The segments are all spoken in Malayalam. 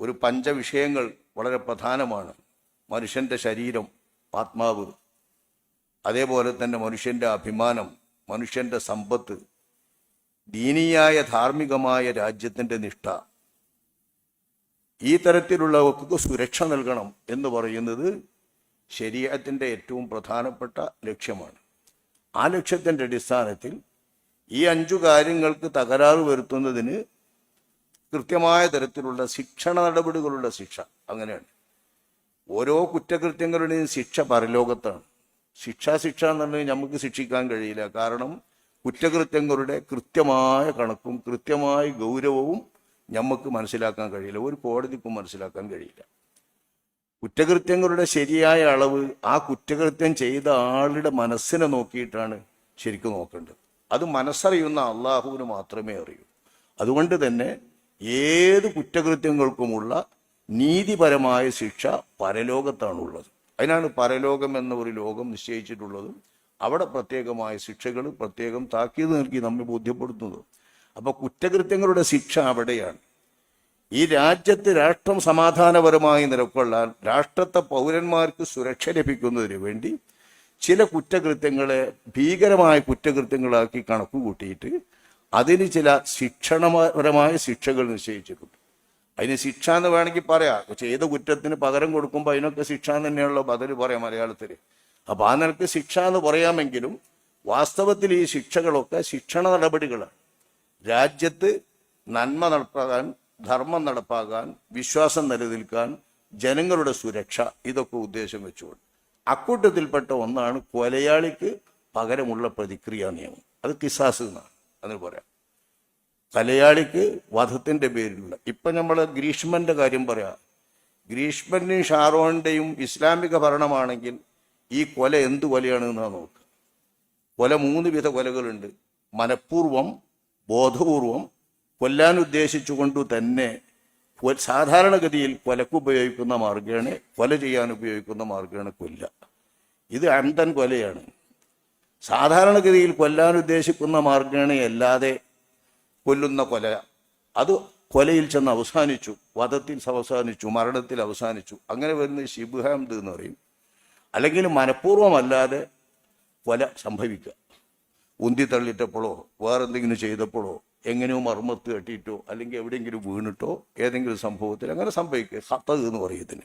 ഒരു പഞ്ചവിഷയങ്ങൾ വളരെ പ്രധാനമാണ്. മനുഷ്യന്റെ ശരീരം ആത്മാവ് അതേപോലെ തന്നെ മനുഷ്യന്റെ അഭിമാനം മനുഷ്യന്റെ സമ്പത്ത് ദീനീയായ ധാർമ്മികമായ രാജ്യത്തിന്റെ നിഷ്ഠ. ഈ തരത്തിലുള്ളവർക്ക് സുരക്ഷ നൽകണം എന്ന് പറയുന്നത് ശരീരത്തിന്റെ ഏറ്റവും പ്രധാനപ്പെട്ട ലക്ഷ്യമാണ്. ആ ലക്ഷ്യത്തിന്റെ അടിസ്ഥാനത്തിൽ ഈ അഞ്ചു കാര്യങ്ങൾക്ക് തകരാറ് വരുത്തുന്നതിന് കൃത്യമായ തരത്തിലുള്ള ശിക്ഷണ നടപടികളുള്ള ശിക്ഷ അങ്ങനെയാണ്. ഓരോ കുറ്റകൃത്യങ്ങളുടെയും ശിക്ഷ പരലോകത്താണ്. ശിക്ഷാ ശിക്ഷ എന്നുണ്ടെങ്കിൽ നമുക്ക് ശിക്ഷിക്കാൻ കഴിയില്ല. കാരണം കുറ്റകൃത്യങ്ങളുടെ കൃത്യമായ കണക്കും കൃത്യമായ ഗൗരവവും നമുക്ക് മനസ്സിലാക്കാൻ കഴിയില്ല. ഒരു കോടതിക്കും മനസ്സിലാക്കാൻ കഴിയില്ല. കുറ്റകൃത്യങ്ങളുടെ ശരിയായ അളവ് ആ കുറ്റകൃത്യം ചെയ്ത ആളുടെ മനസ്സിനെ നോക്കിയിട്ടാണ് ശരിക്കും നോക്കേണ്ടത്. അത് മനസ്സറിയുന്ന അള്ളാഹുവിന് മാത്രമേ അറിയൂ. അതുകൊണ്ട് തന്നെ ഏത് കുറ്റകൃത്യങ്ങൾക്കുമുള്ള നീതിപരമായ ശിക്ഷ പരലോകത്താണുള്ളത്. അതിനാണ് പരലോകം എന്ന ഒരു ലോകം നിശ്ചയിച്ചിട്ടുള്ളതും അവിടെ പ്രത്യേകമായ ശിക്ഷകൾ പ്രത്യേകം താക്കീത് നൽകി നമ്മെ ബോധ്യപ്പെടുത്തുന്നത്. അപ്പൊ കുറ്റകൃത്യങ്ങളുടെ ശിക്ഷ അവിടെയാണ്. ഈ രാജ്യത്ത് രാഷ്ട്രം സമാധാനപരമായി നിലകൊള്ളാൻ രാഷ്ട്രത്തെ പൗരന്മാർക്ക് സുരക്ഷ ലഭിക്കുന്നതിന് വേണ്ടി ചില കുറ്റകൃത്യങ്ങളെ ഭീകരമായ കുറ്റകൃത്യങ്ങളാക്കി കണക്ക് കൂട്ടിയിട്ട് അതിന് ചില ശിക്ഷണപരമായ ശിക്ഷകൾ നിശ്ചയിച്ചിട്ടുണ്ട്. അതിന് ശിക്ഷ എന്ന് വേണമെങ്കിൽ പറയാം. ചെയ്ത കുറ്റത്തിന് പകരം കൊടുക്കുമ്പോൾ അതിനൊക്കെ ശിക്ഷ തന്നെയുള്ള ബദൽ പറയാം മലയാളത്തിൽ അപ്പൊ ആ നിലയ്ക്ക് ശിക്ഷ എന്ന് പറയാമെങ്കിലും വാസ്തവത്തിൽ ഈ ശിക്ഷകളൊക്കെ ശിക്ഷണ നടപടികളാണ്. രാജ്യത്ത് നന്മ നടപ്പാകാൻ ധർമ്മം നടപ്പാകാൻ വിശ്വാസം നിലനിൽക്കാൻ ജനങ്ങളുടെ സുരക്ഷ ഇതൊക്കെ ഉദ്ദേശം വെച്ചുകൊണ്ട്. അക്കൂട്ടത്തിൽപ്പെട്ട ഒന്നാണ് കൊലയാളിക്ക് പകരമുള്ള പ്രതിക്രിയ നിയമം. അത് കിസാസ് എന്നാണ് അതിന് പറയാം. കലയാളിക്ക് വധത്തിന്റെ പേരിലുള്ള ഇപ്പൊ നമ്മൾ ഗ്രീഷ്മന്റെ കാര്യം പറയാം. ഗ്രീഷ്മന്റെയും ഷാറോണിന്റെയും ഇസ്ലാമിക ഭരണമാണെങ്കിൽ ഈ കൊല എന്ത് കൊലയാണ് എന്നാണ് നോക്കുക കൊല മൂന്ന് വിധ കൊലകളുണ്ട്. മനഃപൂർവം ബോധപൂർവം കൊല്ലാൻ ഉദ്ദേശിച്ചുകൊണ്ട് തന്നെ സാധാരണഗതിയിൽ കൊലക്ക് ഉപയോഗിക്കുന്ന മാർഗമാണ് കൊല ചെയ്യാൻ ഉപയോഗിക്കുന്ന മാർഗമാണ് കൊല്ല. ഇത് അന്തൻ കൊലയാണ്. സാധാരണഗതിയിൽ കൊല്ലാൻ ഉദ്ദേശിക്കുന്ന മാർഗമാണ് അല്ലാതെ കൊല്ലുന്ന കൊല. അത് കൊലയിൽ ചെന്ന് അവസാനിച്ചു വധത്തിൽ അവസാനിച്ചു മരണത്തിൽ അവസാനിച്ചു. അങ്ങനെ വരുന്ന ശിബുഹാംദ് എന്ന് പറയും. അല്ലെങ്കിൽ മനഃപൂർവമല്ലാതെ കൊല സംഭവിക്കുക. ഉന്തി തള്ളിയിട്ടപ്പോഴോ വേറെന്തെങ്കിലും ചെയ്തപ്പോഴോ എങ്ങനെയോ മർമ്മത്ത് കെട്ടിയിട്ടോ അല്ലെങ്കിൽ എവിടെയെങ്കിലും വീണിട്ടോ ഏതെങ്കിലും സംഭവത്തിൽ അങ്ങനെ സംഭവിക്കുക. സത്തത് എന്ന് പറയത്തിന്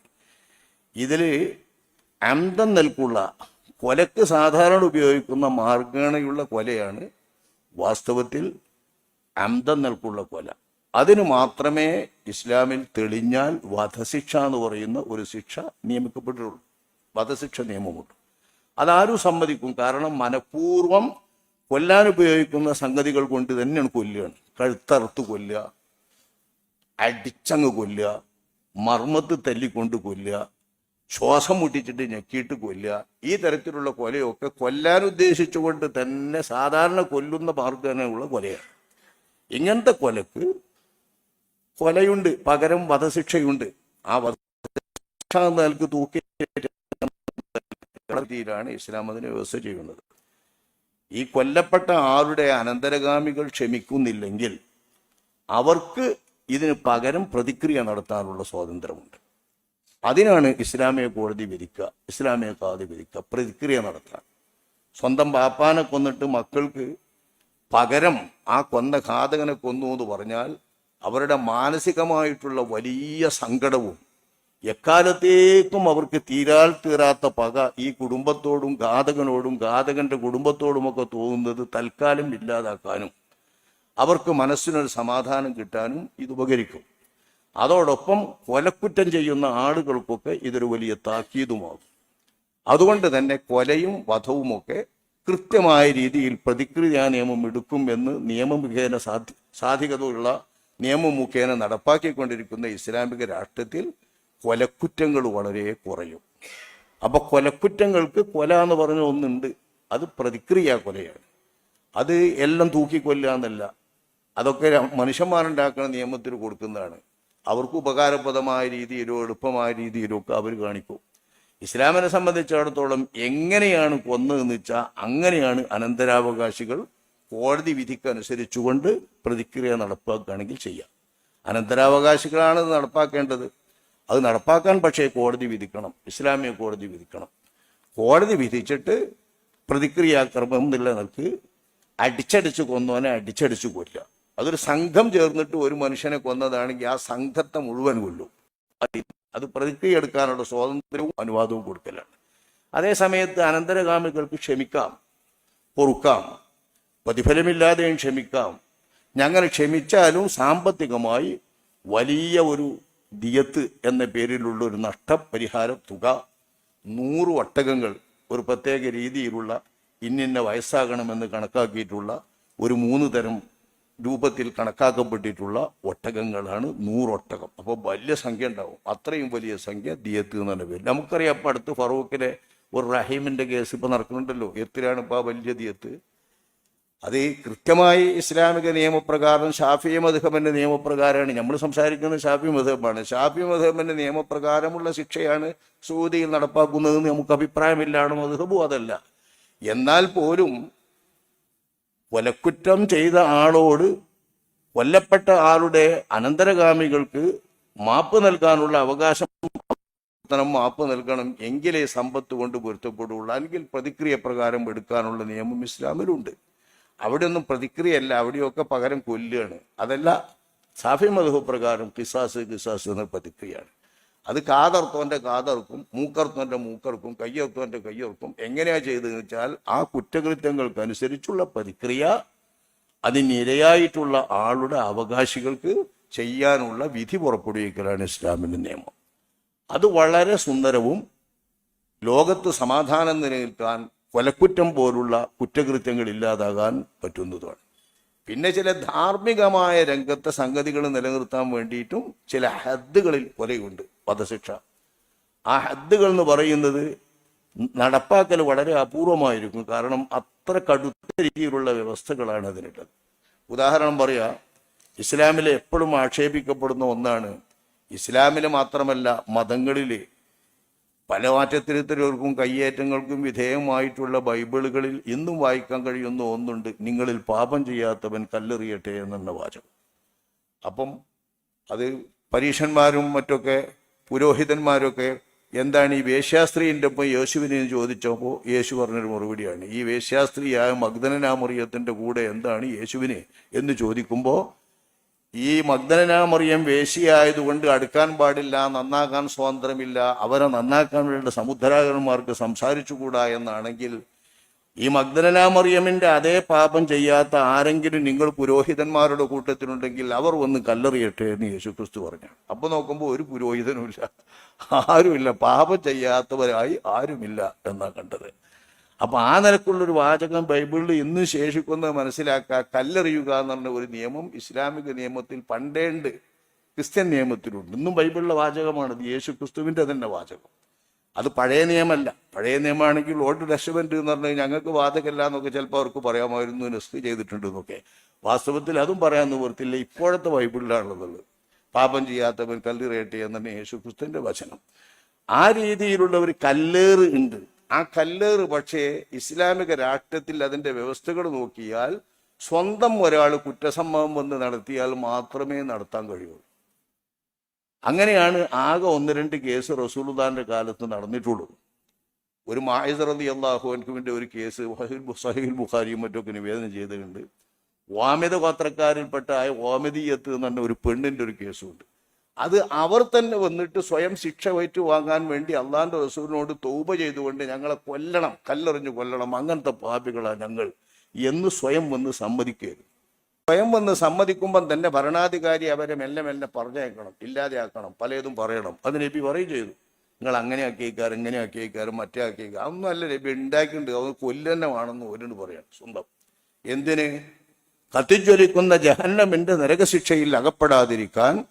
ഇതിൽ അന്തം നൽകുള്ള കൊലക്ക് സാധാരണ ഉപയോഗിക്കുന്ന മാർഗണയുള്ള കൊലയാണ് വാസ്തവത്തിൽ അന്തം നൽകുള്ള കൊല. അതിന് മാത്രമേ ഇസ്ലാമിൽ തെളിഞ്ഞാൽ വധശിക്ഷ എന്ന് പറയുന്ന ഒരു ശിക്ഷ നിയമിക്കപ്പെട്ടിട്ടുള്ളൂ. വധശിക്ഷ നിയമമുണ്ട്. അതാരും സമ്മതിക്കും. കാരണം മനഃപൂർവം കൊല്ലാൻ ഉപയോഗിക്കുന്ന സംഗതികൾ കൊണ്ട് തന്നെയാണ് കൊല്ലുകയാണ് കഴുത്തറുത്ത് കൊല്ലുക അടിച്ചങ്ങ് കൊല്ലുക മർമ്മത്ത് തല്ലിക്കൊണ്ട് കൊല്ലുക ശ്വാസം മുട്ടിച്ചിട്ട് ഞെക്കിയിട്ട് കൊല്ലുക. ഈ തരത്തിലുള്ള കൊലയൊക്കെ കൊല്ലാൻ ഉദ്ദേശിച്ചുകൊണ്ട് തന്നെ സാധാരണ കൊല്ലുന്ന മാർഗമുള്ള കൊലയാണ്. ഇങ്ങനത്തെ കൊലക്ക് കൊലയുണ്ട് പകരം വധശിക്ഷയുണ്ട്. ആ വധശിക്ഷ നൽകി തൂക്കി ഇസ്ലാം അതിനെ വ്യവസ്ഥ ചെയ്യുന്നത്. ഈ കൊല്ലപ്പെട്ട ആളുടെ അനന്തരഗാമികൾ ക്ഷമിക്കുന്നില്ലെങ്കിൽ അവർക്ക് ഇതിന് പകരം പ്രതിക്രിയ നടത്താനുള്ള സ്വാതന്ത്ര്യമുണ്ട്. അതിനാണ് ഇസ്ലാമിക കോടതി വിധിക്കുക ഇസ്ലാമിക കാതി വിധിക്കുക പ്രതിക്രിയ നടത്താൻ സ്വന്തം പാപ്പാനെ കൊന്നിട്ട് മക്കൾക്ക് പകരം ആ കൊന്ന ഘാതകനെ കൊന്നു എന്ന് പറഞ്ഞാൽ അവരുടെ മാനസികമായിട്ടുള്ള വലിയ സങ്കടവും എക്കാലത്തേക്കും അവർക്ക് തീരാൽ തീരാത്ത പക ഈ കുടുംബത്തോടും ഘാതകനോടും ഘാതകന്റെ കുടുംബത്തോടുമൊക്കെ തോന്നുന്നത് തൽക്കാലം ഇല്ലാതാക്കാനും അവർക്ക് മനസ്സിനൊരു സമാധാനം കിട്ടാനും ഇത് ഉപകരിക്കും. അതോടൊപ്പം കൊലക്കുറ്റം ചെയ്യുന്ന ആളുകൾക്കൊക്കെ ഇതൊരു വലിയ താക്കീതുമാകും. അതുകൊണ്ട് തന്നെ കൊലയും വധവുമൊക്കെ കൃത്യമായ രീതിയിൽ പ്രതിക്രിയാ നിയമം എടുക്കും എന്ന് നിയമമുഖേന സാധി സാധികതയുള്ള നിയമം മുഖേന നടപ്പാക്കിക്കൊണ്ടിരിക്കുന്ന ഇസ്ലാമിക രാഷ്ട്രത്തിൽ കൊലക്കുറ്റങ്ങൾ വളരെ കുറയും. അപ്പൊ കൊലക്കുറ്റങ്ങൾക്ക് കൊല എന്ന് പറഞ്ഞ ഒന്നുണ്ട്. അത് പ്രതിക്രിയ കൊലയാണ്. അത് എല്ലാം തൂക്കിക്കൊല്ലുക എന്നല്ല. അതൊക്കെ മനുഷ്യന്മാരുണ്ടാക്കുന്ന നിയമത്തിൽ കൊടുക്കുന്നതാണ്. അവർക്ക് ഉപകാരപ്രദമായ രീതിയിലോ എളുപ്പമായ രീതിയിലോ ഒക്കെ അവർ കാണിക്കും. ഇസ്ലാമിനെ സംബന്ധിച്ചിടത്തോളം എങ്ങനെയാണ് കൊന്നതെന്ന് വെച്ചാൽ അങ്ങനെയാണ് അനന്തരാവകാശികൾ കോടതി വിധിക്കനുസരിച്ചുകൊണ്ട് പ്രതിക്രിയ നടപ്പാക്കുകയാണെങ്കിൽ ചെയ്യാം. അനന്തരാവകാശികളാണ് ഇത് നടപ്പാക്കേണ്ടത്. അത് നടപ്പാക്കാൻ പക്ഷേ കോടതി വിധിക്കണം. ഇസ്ലാമിക കോടതി വിധിക്കണം. കോടതി വിധിച്ചിട്ട് പ്രതിക്രിയാക്രമം നിലനിൽക്ക് അടിച്ചടിച്ച് കൊന്നവനെ അടിച്ചടിച്ച് കൊല്ലുക. അതൊരു സംഘം ചേർന്നിട്ട് ഒരു മനുഷ്യനെ കൊന്നതാണെങ്കിൽ ആ സംഘത്തെ മുഴുവൻ കൊല്ലും. അത് അത് പ്രതിക്രിയ എടുക്കാനുള്ള സ്വാതന്ത്ര്യവും അനുവാദവും കൊടുക്കലാണ്. അതേ സമയത്ത് അനന്തരഗാമികൾക്ക് ക്ഷമിക്കാം പൊറുക്കാം പ്രതിഫലമില്ലാതെയും ക്ഷമിക്കാം. ഞങ്ങൾ ക്ഷമിച്ചാലും സാമ്പത്തികമായി വലിയ ഒരു ദിയത്ത് എന്ന പേരിലുള്ള ഒരു നഷ്ടപരിഹാര തുക നൂറ് ഒട്ടകങ്ങൾ ഒരു പ്രത്യേക രീതിയിലുള്ള ഇന്നിന്ന വയസ്സാകണമെന്ന് കണക്കാക്കിയിട്ടുള്ള ഒരു മൂന്ന് തരം രൂപത്തിൽ കണക്കാക്കപ്പെട്ടിട്ടുള്ള ഒട്ടകങ്ങളാണ് നൂറൊട്ടകം. അപ്പോൾ വലിയ സംഖ്യ ഉണ്ടാവും. അത്രയും വലിയ സംഖ്യ ദിയത്ത് എന്നാണ് പേര് നമുക്കറിയാം ഇപ്പം അടുത്ത് ഫറൂഖിലെ ഒരു റഹീമിന്റെ കേസ് ഇപ്പം നടക്കുന്നുണ്ടല്ലോ. എത്രയാണ് ഇപ്പോൾ ആ വലിയ ദിയത്ത്. അത് കൃത്യമായി ഇസ്ലാമിക നിയമപ്രകാരം ഷാഫി മധുഹബന്റെ നിയമപ്രകാരമാണ്. നമ്മൾ സംസാരിക്കുന്നത് ഷാഫി മധുഹബാണ്. ഷാഫി മധുഹബന്റെ നിയമപ്രകാരമുള്ള ശിക്ഷയാണ് സൗദിയിൽ നടപ്പാക്കുന്നതെന്ന് നമുക്ക് അഭിപ്രായമില്ലാണ് മധുഹബും അതല്ല. എന്നാൽ പോലും കൊലക്കുറ്റം ചെയ്ത ആളോട് കൊല്ലപ്പെട്ട ആളുടെ അനന്തരഗാമികൾക്ക് മാപ്പ് നൽകാനുള്ള അവകാശം മാപ്പ് നൽകണം എങ്കിലേ സമ്പത്ത് കൊണ്ട് പൊരുത്തപ്പെടുകയുള്ളൂ അല്ലെങ്കിൽ പ്രതിക്രിയ പ്രകാരം എടുക്കാനുള്ള നിയമം ഇസ്ലാമിലുണ്ട്. അവിടെയൊന്നും പ്രതിക്രിയയല്ല. അവിടെയൊക്കെ പകരം കൊല്ലുകയാണ്. അതല്ല സാഫി മധു പ്രകാരം കിസാസ് കിസാസ് എന്ന പ്രതിക്രിയയാണ്. അത് കാതർത്തവന്റെ കാതർക്കും മൂക്കർത്തവന്റെ മൂക്കർക്കും കയ്യർത്തവന്റെ കയ്യർക്കും എങ്ങനെയാ ചെയ്തതെന്ന് വെച്ചാൽ ആ കുറ്റകൃത്യങ്ങൾക്കനുസരിച്ചുള്ള പ്രതിക്രിയ അതിനിരയായിട്ടുള്ള ആളുടെ അവകാശികൾക്ക് ചെയ്യാനുള്ള വിധി പുറപ്പെടുവിക്കലാണ് ഇസ്ലാമിന്റെ നിയമം. അത് വളരെ സുന്ദരവും ലോകത്ത് സമാധാനം നിലനിൽക്കാൻ കൊലക്കുറ്റം പോലുള്ള കുറ്റകൃത്യങ്ങൾ ഇല്ലാതാകാൻ പറ്റുന്നതുമാണ്. പിന്നെ ചില ധാർമ്മികമായ രംഗത്തെ സംഗതികൾ നിലനിർത്താൻ വേണ്ടിയിട്ടും ചില ഹദ്ദുകളിൽ കൊലയുണ്ട്. വധശിക്ഷ. ആ ഹദ്ദുകൾ എന്ന് പറയുന്നത് നടപ്പാക്കൽ വളരെ അപൂർവമായിരിക്കും. കാരണം അത്ര കടുത്ത രീതിയിലുള്ള വ്യവസ്ഥകളാണ് അതിനുള്ളത് ഉദാഹരണം പറയാ ഇസ്ലാമിൽ എപ്പോഴും ആക്ഷേപിക്കപ്പെടുന്ന ഒന്നാണ് ഇസ്ലാമിൽ മാത്രമല്ല മതങ്ങളിൽ പല മാറ്റത്തിരുത്തലുകൾക്കും കയ്യേറ്റങ്ങൾക്കും വിധേയമായിട്ടുള്ള ബൈബിളുകളിൽ ഇന്നും വായിക്കാൻ കഴിയുന്ന ഒന്നുണ്ട് നിങ്ങളിൽ പാപം ചെയ്യാത്തവൻ കല്ലെറിയട്ടെ എന്നുള്ള വാചകം. അപ്പം അത് പരീക്ഷന്മാരും മറ്റൊക്കെ പുരോഹിതന്മാരൊക്കെ എന്താണ് ഈ വേശ്യാസ്ത്രീന്റെ ഒപ്പം യേശുവിനെ ചോദിച്ചപ്പോൾ യേശു പറഞ്ഞൊരു മറുപടിയാണ് ഈ വേശ്യാസ്ത്രീയായ മഗ്ദനാമറിയത്തിന്റെ കൂടെ എന്താണ് യേശുവിനെ? എന്ന് ചോദിക്കുമ്പോൾ ഈ മഗ്ദനാമറിയം വേശിയായതുകൊണ്ട് അടുക്കാൻ പാടില്ല നന്നാക്കാൻ സ്വാതന്ത്ര്യമില്ല അവരെ നന്നാക്കാൻ വേണ്ട സമുദ്രാകരന്മാർക്ക് സംസാരിച്ചുകൂടാ എന്നാണെങ്കിൽ ഈ മഗ്ദനാമറിയമിന്റെ അതേ പാപം ചെയ്യാത്ത ആരെങ്കിലും നിങ്ങൾ പുരോഹിതന്മാരുടെ കൂട്ടത്തിലുണ്ടെങ്കിൽ അവർ വന്ന് കല്ലെറിയട്ടെ എന്ന് യേശു ക്രിസ്തു പറഞ്ഞു. അപ്പൊ നോക്കുമ്പോൾ ഒരു പുരോഹിതനുമില്ല. ആരുമില്ല. പാപം ചെയ്യാത്തവരായി ആരുമില്ല എന്നാ കണ്ടത്. അപ്പൊ ആ നിലക്കുള്ളൊരു വാചകം ബൈബിളിൽ ഇന്ന് ശേഷിക്കുന്നത് മനസ്സിലാക്കുക. കല്ലെറിയുക എന്ന് പറഞ്ഞ ഒരു നിയമം ഇസ്ലാമിക നിയമത്തിൽ പണ്ടേണ്ട് ക്രിസ്ത്യൻ നിയമത്തിലുണ്ട്. ഇന്നും ബൈബിളിലെ വാചകമാണ് യേശു ക്രിസ്തുവിന്റെ തന്നെ വാചകം. അത് പഴയ നിയമമല്ല പഴയ നിയമമാണെങ്കിൽ ഓൾഡ് ടെസ്റ്റമെന്റ് എന്ന് പറഞ്ഞാൽ ഞങ്ങൾക്ക് വാദകല്ല എന്നൊക്കെ ചിലപ്പോൾ അവർക്ക് പറയാമായിരുന്നു നെസ്റ്റ് ചെയ്തിട്ടുണ്ട് എന്നൊക്കെ. വാസ്തവത്തിൽ അതും പറയാൻ നിവർത്തില്ല ഇപ്പോഴത്തെ ബൈബിളിലാണുള്ളത്. പാപം ചെയ്യാത്തവൻ കല്ലിറയട്ടെ എന്നാണ് യേശു ക്രിസ്തുവിന്റെ വചനം. ആ രീതിയിലുള്ള ഒരു കല്ലേറ് ഉണ്ട്. ആ കല്ലേറ് പക്ഷേ ഇസ്ലാമിക രാഷ്ട്രത്തിൽ അതിന്റെ വ്യവസ്ഥകൾ നോക്കിയാൽ സ്വന്തം ഒരാൾ കുറ്റസമ്മതം വന്ന് നടത്തിയാൽ മാത്രമേ നടത്താൻ കഴിയുള്ളൂ. അങ്ങനെയാണ് ആകെ ഒന്ന് രണ്ട് കേസ് റസൂലുദാന്റെ കാലത്ത് നടന്നിട്ടുള്ളത്. ഒരു മായിസ് റതി അള്ളാഹുവിന്റെ ഒരു കേസ് സഹീൽ ബുഖാരിയും മറ്റൊക്കെ നിവേദനം ചെയ്തിട്ടുണ്ട്. വാമിത ഗോത്രക്കാരിൽപ്പെട്ട ആയ വാമിതീയത്ത് എന്ന് പറഞ്ഞ ഒരു പെണ്ണിന്റെ ഒരു കേസുണ്ട്. അത് അവർ തന്നെ വന്നിട്ട് സ്വയം ശിക്ഷ വയറ്റു വാങ്ങാൻ വേണ്ടി അള്ളാഹിന്റെ റസൂലിനോട് തൗബ ചെയ്തുകൊണ്ട് ഞങ്ങളെ കൊല്ലണം കല്ലെറിഞ്ഞു കൊല്ലണം അങ്ങനത്തെ പാപികളാണ് ഞങ്ങൾ എന്ന് സ്വയം വന്ന് സമ്മതിക്കരുത് സ്വയം വന്ന് സമ്മതിക്കുമ്പം തന്നെ ഭരണാധികാരി അവരെ മെല്ലെ മെല്ലെ പറഞ്ഞേക്കണം ഇല്ലാതെയാക്കണം പലതും പറയണം. അത് നബി പറയും ചെയ്തു. നിങ്ങൾ അങ്ങനെ ആക്കിയേക്കാർ ഇങ്ങനെ ആക്കിയേക്കാർ മറ്റേ ആക്കിയേക്കാർ അതൊന്നും അല്ല നബി ഉണ്ടാക്കിയിട്ടുണ്ട്. അത് കൊല്ലന്നമാണെന്ന് ഒരിന് പറയണം സ്വന്തം. എന്തിന്? കത്തിജ്വലിക്കുന്ന ജഹന്നമിന്റെ നരകശിക്ഷയിൽ അകപ്പെടാതിരിക്കാൻ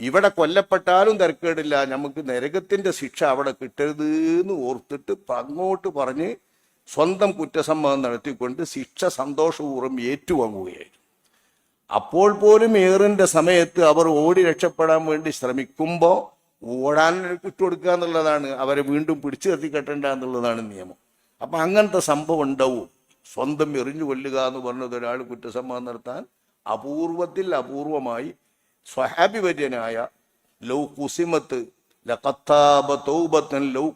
ഇവിടെ കൊല്ലപ്പെട്ടാലും തിരക്കേടില്ല. നമുക്ക് നരകത്തിന്റെ ശിക്ഷ അവിടെ കിട്ടരുത് എന്ന് ഓർത്തിട്ട് അങ്ങോട്ട് പറഞ്ഞ് സ്വന്തം കുറ്റസമ്മതം നടത്തിക്കൊണ്ട് ശിക്ഷ സന്തോഷപൂർവം ഏറ്റുവാങ്ങുകയായിരുന്നു. അപ്പോൾ പോലും ഏറിന്റെ സമയത്ത് അവർ ഓടി രക്ഷപ്പെടാൻ വേണ്ടി ശ്രമിക്കുമ്പോൾ ഓടാൻ വിട്ടുകൊടുക്കുക എന്നുള്ളതാണ് അവരെ വീണ്ടും പിടിച്ചു കത്തി എന്നുള്ളതാണ് നിയമം. അപ്പൊ അങ്ങനത്തെ സംഭവം ഉണ്ടാവും. സ്വന്തം എറിഞ്ഞു കൊല്ലുക എന്ന് പറഞ്ഞത് ഒരാൾ കുറ്റസമ്മതം നടത്താൻ അപൂർവത്തിൽ അപൂർവമായി സ്വഹാബി വര്യനായ ലൗ കുസിമത്ത് ലൗ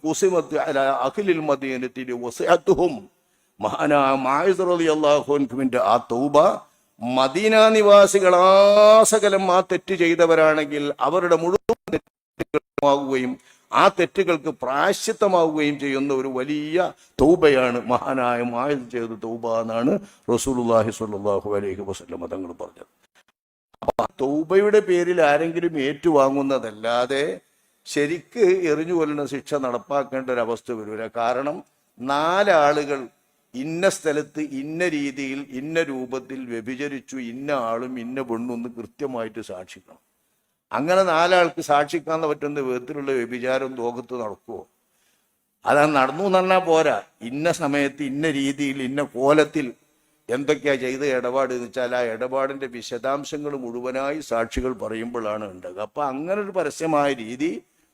മഹാനായ മായിസ് ആ തൗബ മദീന നിവാസികൾ ആസകലം ആ തെറ്റ് ചെയ്തവരാണെങ്കിൽ അവരുടെ മുഴുവൻ തെറ്റുകളുമാകുകയും ആ തെറ്റുകൾക്ക് പ്രായശ്ചിത്തമാവുകയും ചെയ്യുന്ന ഒരു വലിയ തൗബയാണ് മഹാനായ മായത് ചെയ്ത തൗബ എന്നാണ് റസൂലുള്ളാഹി സ്വല്ലല്ലാഹു അലൈഹി വസല്ലം തങ്ങൾ പറഞ്ഞത്. അപ്പൊ ആ തൗബയുടെ പേരിൽ ആരെങ്കിലും ഏറ്റുവാങ്ങുന്നതല്ലാതെ ശരിക്ക് എറിഞ്ഞു കൊല്ലുന്ന ശിക്ഷ നടപ്പാക്കേണ്ട ഒരു അവസ്ഥ വരില്ല. കാരണം നാലാളുകൾ ഇന്ന സ്ഥലത്ത് ഇന്ന രീതിയിൽ ഇന്ന രൂപത്തിൽ വ്യഭിചരിച്ചു ഇന്ന ആളും ഇന്ന പെണ്ണും എന്ന് കൃത്യമായിട്ട് സാക്ഷിക്കണം. അങ്ങനെ നാലാൾക്ക് സാക്ഷിക്കാൻ പറ്റുന്ന വിധത്തിലുള്ള വ്യഭിചാരം ലോകത്ത് നടക്കുമോ അതാ നടന്നു എന്ന് പോരാ. ഇന്ന സമയത്ത് ഇന്ന രീതിയിൽ ഇന്ന കോലത്തിൽ എന്തൊക്കെയാ ചെയ്ത ഇടപാട് എന്ന് വെച്ചാൽ ആ ഇടപാടിന്റെ വിശദാംശങ്ങൾ മുഴുവനായി സാക്ഷികൾ പറയുമ്പോഴാണ് ഉണ്ടാകുക അപ്പൊ അങ്ങനെ ഒരു പരസ്യമായ രീതി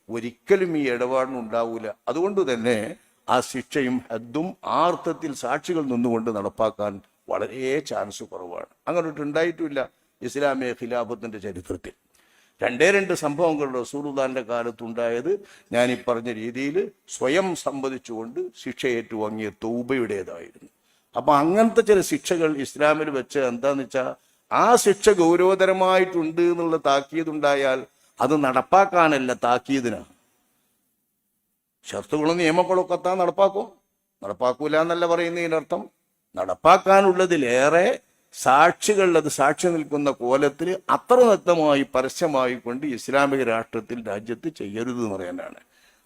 ഒരിക്കലും ഈ ഇടപാടിനുണ്ടാവൂല അതുകൊണ്ട് തന്നെ ആ ശിക്ഷയും ഹദ്ദും ആർത്ഥത്തിൽ സാക്ഷികൾ നിന്നുകൊണ്ട് നടപ്പാക്കാൻ വളരെ ചാൻസ് കുറവാണ്. അങ്ങനെ ഉണ്ടായിട്ടുമില്ല ഇസ്ലാമിയ ഖിലാഫത്തിന്റെ ചരിത്രത്തിൽ. രണ്ടേ രണ്ട് സംഭവങ്ങൾ റസൂലുദാന്റെ കാലത്തുണ്ടായത് ഞാൻ ഈ പറഞ്ഞ രീതിയിൽ സ്വയം സംവദിച്ചുകൊണ്ട് ശിക്ഷ ഏറ്റുവാങ്ങിയ തൗബയുടേതായിരുന്നു. അപ്പൊ അങ്ങനത്തെ ചില ശിക്ഷകൾ ഇസ്ലാമിൽ വെച്ച് എന്താന്ന് വെച്ചാൽ ആ ശിക്ഷ ഗൗരവതരമായിട്ടുണ്ട് എന്നുള്ള താക്കീതുണ്ടായാൽ അത് നടപ്പാക്കാനല്ല താക്കീതിനാണ്. ഷർത്തുകളും നിയമങ്ങളൊക്കെ താൻ നടപ്പാക്കും. നടപ്പാക്കൂല എന്നല്ല പറയുന്നതിനർത്ഥം നടപ്പാക്കാനുള്ളതിലേറെ സാക്ഷികൾ അത് സാക്ഷി നിൽക്കുന്ന കോലത്തിൽ അത്ര വ്യക്തമായി പരസ്യമായി കൊണ്ട് ഇസ്ലാമിക രാഷ്ട്രത്തിൽ രാജ്യത്ത് ചെയ്യരുത് എന്ന് പറയാനാണ്.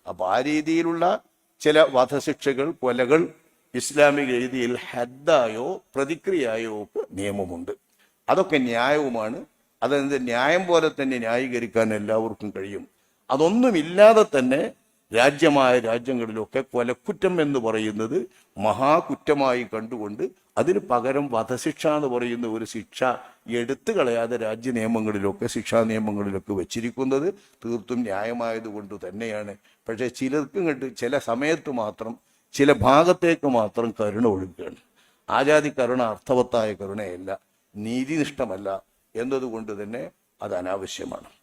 അപ്പൊ ആ രീതിയിലുള്ള ചില വധശിക്ഷകൾ കൊലകൾ ഇസ്ലാമിക രീതിയിൽ ഹദ്ദായോ പ്രതിക്രിയായോ നിയമമുണ്ട്. അതൊക്കെ ന്യായവുമാണ്. അതെന്ത് ന്യായം പോലെ തന്നെ ന്യായീകരിക്കാൻ എല്ലാവർക്കും കഴിയും. അതൊന്നുമില്ലാതെ തന്നെ രാജ്യമായ രാജ്യങ്ങളിലൊക്കെ കൊലക്കുറ്റം എന്ന് പറയുന്നത് മഹാകുറ്റമായി കണ്ടുകൊണ്ട് അതിന് പകരം വധശിക്ഷ എന്ന് പറയുന്ന ഒരു ശിക്ഷ എടുത്തു കളയാതെ രാജ്യ നിയമങ്ങളിലൊക്കെ ശിക്ഷാ നിയമങ്ങളിലൊക്കെ വെച്ചിരിക്കുന്നത് തീർത്തും ന്യായമായതുകൊണ്ട് തന്നെയാണ്. പക്ഷേ ചിലർക്കും കണ്ട് ചില സമയത്ത് മാത്രം ചില ഭാഗത്തേക്ക് മാത്രം കരുണ ഒഴുകുകയാണ്. ആജാതി കരുണ അർത്ഥവത്തായ കരുണയല്ല നീതിനിഷ്ഠമല്ല എന്നതുകൊണ്ട് തന്നെ അത് അനാവശ്യമാണ്.